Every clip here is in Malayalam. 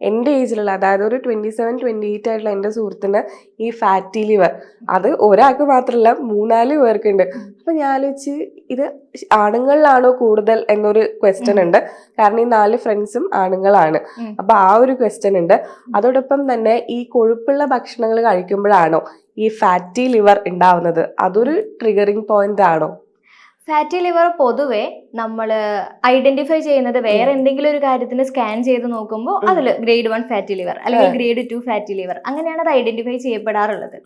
എന്റെ ഏജിലുള്ള അതായത് ഒരു ട്വന്റി സെവൻ ട്വന്റി എയ്റ്റ് ആയിട്ടുള്ള എന്റെ സുഹൃത്തിന് ഈ ഫാറ്റി ലിവർ അത് ഒരാൾക്ക് മാത്രമല്ല മൂന്നാൽ പേർക്കുണ്ട്. അപ്പം ഞാൻ ആലോചിച്ച് ഇത് ആണുങ്ങളിലാണോ കൂടുതൽ എന്നൊരു ക്വസ്റ്റ്യൻ ഉണ്ട്. കാരണം ഈ നാല് ഫ്രണ്ട്സും ആണുങ്ങളാണ്. അപ്പം ആ ഒരു ക്വസ്റ്റ്യൻ ഉണ്ട്. അതോടൊപ്പം തന്നെ ഈ കൊഴുപ്പുള്ള ഭക്ഷണങ്ങൾ കഴിക്കുമ്പോഴാണോ ഈ ഫാറ്റി ലിവർ ഉണ്ടാവുന്നത്? അതൊരു ട്രിഗറിങ് പോയിന്റ് ആണോ? ഫാറ്റി ലിവർ പൊതുവെ നമ്മൾ ഐഡന്റിഫൈ ചെയ്യുന്നത് വേറെ എന്തെങ്കിലും ഒരു കാര്യത്തിന് സ്കാൻ ചെയ്ത് നോക്കുമ്പോൾ. അതിൽ ഗ്രേഡ് വൺ ഫാറ്റി ലിവർ അല്ലെങ്കിൽ ഗ്രേഡ് ടു ഫാറ്റി ലിവർ അങ്ങനെയാണ് അത് ഐഡന്റിഫൈ ചെയ്യപ്പെടാറുള്ളത്.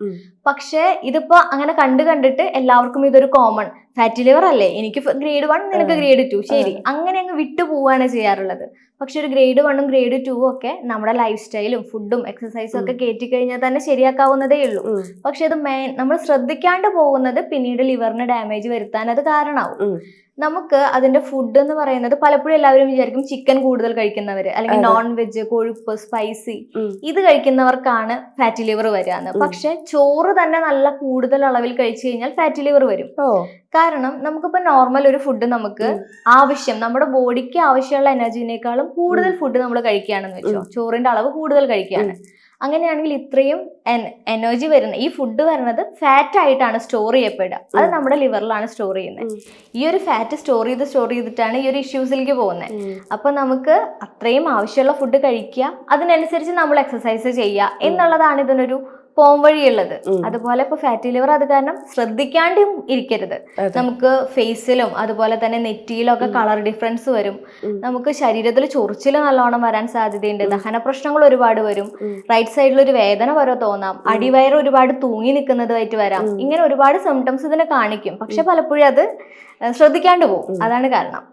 പക്ഷേ ഇതിപ്പോ അങ്ങനെ കണ്ടു കണ്ടിട്ട് എല്ലാവർക്കും ഇതൊരു കോമൺ ഫാറ്റി ലിവർ അല്ലേ? എനിക്ക് ഗ്രേഡ് വൺ നിനക്ക് ഗ്രേഡ് ടു ശരി. അങ്ങനെ അങ്ങ് വിട്ടു പോവാണ് ചെയ്യാറുള്ളത്. പക്ഷെ ഒരു ഗ്രേഡ് വണ്ണും ഗ്രേഡ് ടു ഒക്കെ നമ്മുടെ ലൈഫ് സ്റ്റൈലും ഫുഡും എക്സസൈസും ഒക്കെ കയറ്റി കഴിഞ്ഞാൽ തന്നെ ശരിയാക്കാവുന്നതേ ഉള്ളൂ. പക്ഷെ അത് മെയിൻ നമ്മൾ ശ്രദ്ധിക്കാണ്ട് പോകുന്നത് പിന്നീട് ലിവറിന് ഡാമേജ് വരുത്താൻ അത് കാരണമാവും. നമുക്ക് അതിന്റെ ഫുഡ് എന്ന് പറയുന്നത് പലപ്പോഴും എല്ലാവരും വിചാരിക്കും ചിക്കൻ കൂടുതൽ കഴിക്കുന്നവര് അല്ലെങ്കിൽ നോൺ വെജ് കൊഴുപ്പ് സ്പൈസി ഇത് കഴിക്കുന്നവർക്കാണ് ഫാറ്റി ലിവർ വരികയെന്ന്. പക്ഷെ ചോറ് തന്നെ നല്ല കൂടുതൽ അളവിൽ കഴിച്ചു കഴിഞ്ഞാൽ ഫാറ്റി ലിവർ വരും. കാരണം നമുക്കിപ്പോ നോർമൽ ഒരു ഫുഡ് നമുക്ക് ആവശ്യം നമ്മുടെ ബോഡിക്ക് ആവശ്യമുള്ള എനർജിനേക്കാളും കൂടുതൽ ഫുഡ് നമ്മൾ കഴിക്കുകയാണെന്ന് വെച്ചോ. ചോറിന്റെ അളവ് കൂടുതൽ കഴിക്കുകയാണ്. അങ്ങനെയാണെങ്കിൽ ഇത്രയും എനർജി വരുന്ന ഈ ഫുഡ് വരുന്നത് ഫാറ്റ് ആയിട്ടാണ് സ്റ്റോർ ചെയ്യപ്പെടുക. അത് നമ്മുടെ ലിവറിലാണ് സ്റ്റോർ ചെയ്യുന്നത്. ഈ ഒരു ഫാറ്റ് സ്റ്റോർ ചെയ്ത് സ്റ്റോർ ചെയ്തിട്ടാണ് ഈ ഒരു ഇഷ്യൂസിലേക്ക് പോകുന്നത്. അപ്പോൾ അപ്പൊ നമുക്ക് അത്രയും ആവശ്യമുള്ള ഫുഡ് കഴിക്കുക അതിനനുസരിച്ച് നമ്മൾ എക്സസൈസ് ചെയ്യുക എന്നുള്ളതാണ് ഇതിനൊരു പോം വഴിയുള്ളത്. അതുപോലെ ഇപ്പൊ ഫാറ്റി ലിവർ അത് കാരണം ശ്രദ്ധിക്കാണ്ടും ഇരിക്കരുത്. നമുക്ക് ഫേസിലും അതുപോലെ തന്നെ നെറ്റിയിലും ഒക്കെ കളർ ഡിഫറൻസ് വരും. നമുക്ക് ശരീരത്തിൽ ചൊറിച്ചിൽ നല്ലോണം വരാൻ സാധ്യതയുണ്ട്. ദഹന പ്രശ്നങ്ങൾ ഒരുപാട് വരും. റൈറ്റ് സൈഡിൽ ഒരു വേദന വരെ തോന്നാം. അടിവയറ് ഒരുപാട് തൂങ്ങി നിൽക്കുന്നതായിട്ട് വരാം. ഇങ്ങനെ ഒരുപാട് സിംറ്റംസ് ഇതിനെ കാണിക്കും. പക്ഷെ പലപ്പോഴും അത് ശ്രദ്ധിക്കാണ്ട് പോകും അതാണ് കാരണം.